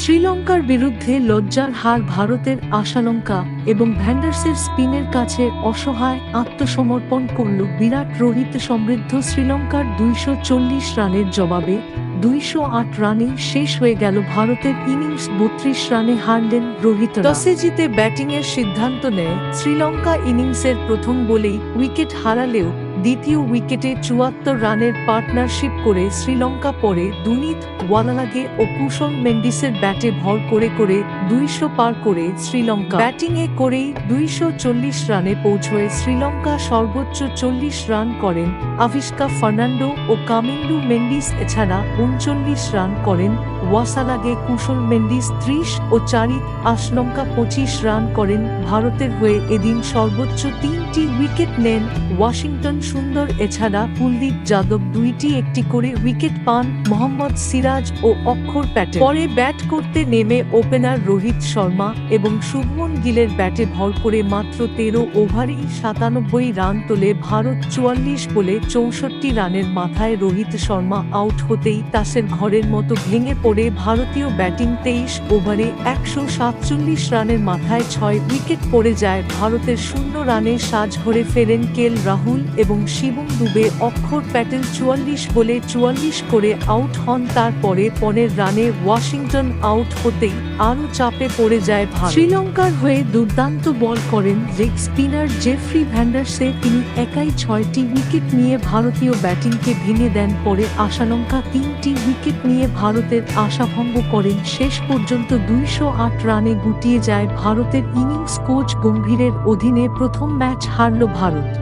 শ্রীলঙ্কার বিরুদ্ধে লজ্জার হার ভারতের আশালঙ্কা এবং ভ্যান্ডার্সের স্পিনের কাছে অসহায় আত্মসমর্পণ করল বিরাট রোহিত সমৃদ্ধ শ্রীলঙ্কার দুইশো চল্লিশ রানের জবাবে। দুইশো আট রানে শেষ হয়ে গেল ভারতের ইনিংস, বত্রিশ রানে হারলেন রোহিত টসে জিতে ব্যাটিংয়ের সিদ্ধান্ত নেয় শ্রীলঙ্কা ইনিংসের প্রথম বলেই উইকেট হারালেও দ্বিতীয় উইকেটে চুয়াত্তর রানের পার্টনারশিপ করে শ্রীলঙ্কা পরে দুনিত ওয়ালালাগে ও কুশল মেন্ডিসের ব্যাটে ভর করে করে দুইশো পার করে শ্রীলঙ্কা। ব্যাটিংয়ে করেই দুইশো চল্লিশ রানে পৌঁছয় শ্রীলঙ্কা সর্বোচ্চ চল্লিশ রান করেন আভিষ্কা ফার্নান্ডো ও কামিন্ডু মেন্ডিস, এছাড়া উনচল্লিশ রান করেন ওয়াসালাগে কুশল মেন্ডিস ত্রিশ ও চারিত আশলঙ্কা পঁচিশ রান করেন ভারতের হয়ে এদিন সর্বোচ্চ তিনটি উইকেট নেন ওয়াশিংটন সুন্দর, এছাড়া কুলদীপ যাদব দুইটি একটি করে উইকেট পান মোহাম্মদ সিরাজ ও অক্ষর প্যাটেল। পরে ব্যাট করতে নেমে ওপেনার রোহিত শর্মা এবং শুভমন গিলের ব্যাটে ভর করে মাত্র তেরো ওভারেই সাতানব্বই রান তোলে ভারত চুয়াল্লিশ বলে চৌষট্টি রানের মাথায় রোহিত শর্মা আউট হতেই তাসের ঘরের মতো ভেঙে পড়ে ভারতীয় ব্যাটিং তেইশ ওভারে একশো সাতচল্লিশ রানের মাথায় ছয় উইকেট পড়ে যায় ভারতের শূন্য রানে সাজ ঘরে ফেরেন কেল রাহুল এবং শিবম দুবে অক্ষর প্যাটেল চুয়াল্লিশ বলে চুয়াল্লিশ করে আউট হন তারপরে পনেরো রানে ওয়াশিংটন আউট হতেই আরও চাপে পড়ে যায় ভারত। শ্রীলঙ্কার হয়ে দুর্দান্ত বল করেন লেগ স্পিনার জেফ্রি ভ্যান্ডার্সে তিনি একাই ছয়টি উইকেট নিয়ে ভারতীয় ব্যাটিংকে ভেঙে দেন পরে আশালঙ্কা তিনটি উইকেট নিয়ে ভারতের আশাভঙ্গ করেন। শেষ পর্যন্ত দুইশো আট রানে গুটিয়ে যায় ভারতের ইনিংস কোচ গম্ভীরের অধীনে প্রথম ম্যাচ হারল ভারত।